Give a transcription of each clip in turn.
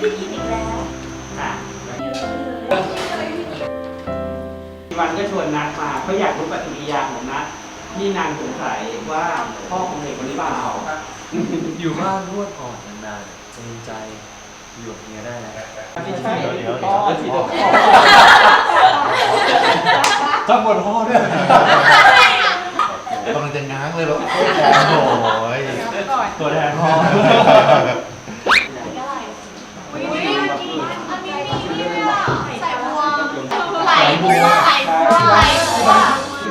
ค่ะวันก็ชวนนัดมาเขาอยากรู้ปฏิกิริยาของนัดที่นางสงสัยว่าพ่อของเด็กคนนี้เปล่าอยู่บ้านนวดก่อนนานๆจะมีใจอยู่กับเมียได้แล้วไม่ใช่เดี๋ยวเดี๋ยวพ่อเดี๋ยวที่เดี๋เด็ยวกพ่อจำบทพ่อด้วยกำลังจะง้างเลยเหรอโอ้ยตัวแทนพ่อไหลบัวไหล บัวไหลบัว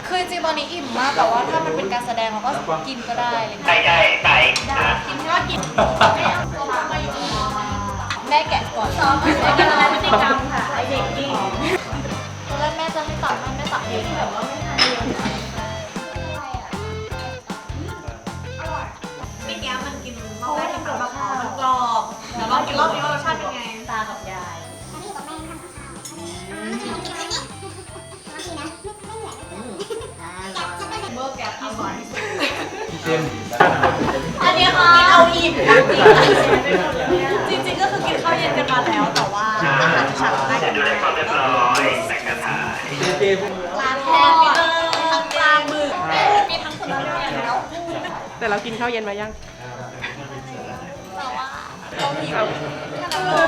คือจริงๆตอนนี้อิ่มมากแต่ว่าถ้ามันเป็นการแสดงเราก็กินก็ได้อะไรอย่างเลยไก่ไก่ไก่กินก็กินแม่แกะก่อนซ้อมแม่แกะพฤติกรรมค่ะไอเด็กยิ่งตอนแรกแม่จะให้ตัดแม่ไม่ตัดเองแบบว่าไม่ทันเองไม่แก้มันกินมะพร้าวกับมะพร้าวมันกรอบแต่ลองกินรอบนี้ว่ารสชาติเป็นไงตากับยาย แกอร่อยเต็มอันนี้คือกินเอาอิ่มจริงจริงๆก็คือกินข้าวเย็นกันมาแล้วแต่ว่าอาหารฉันได้กันดูแลความเรียบร้อยแต่งกระถางปลาทอดปลาหมึกมีทั้งคนละเรื่องแล้วแต่เรากินข้าวเย็นมายังแต่ว่าเรา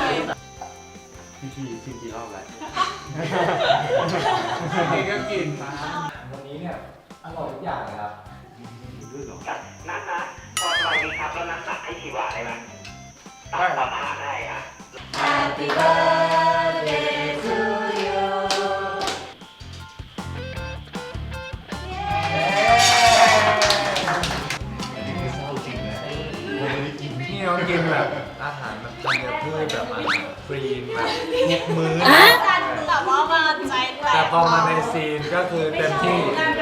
หิวพี่ทีทีกี่รอบแล้วกินก็กินมาวันนี้เนี่ยอร่อยทุกอย่างเลยครับ นัดนะพอสบายดีครับแล้วนัดตักให้ชีวาได้ไหมตักตักหาได้อะ Happy birthday to you อันนี้คือเศร้าจริงนะผมไม่ได้กินนี่เรากินแบบอาหารแบบธัญพืชแบบอาหารฟรีนแบบทุกมื้อ แต่ว่ามันใจแตแต่กพอมาในซีนก็คือเต็มที่แม่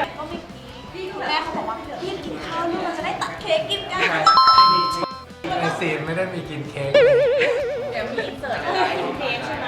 เขาบอกว่าพี่กินข้าวนี่เราจะได้ตัดเค้กกินกันในซีนไม่ได้มีกินเค้กเดี๋ยวมีอินเสิร์ตอะไรเค้กใช่ไหม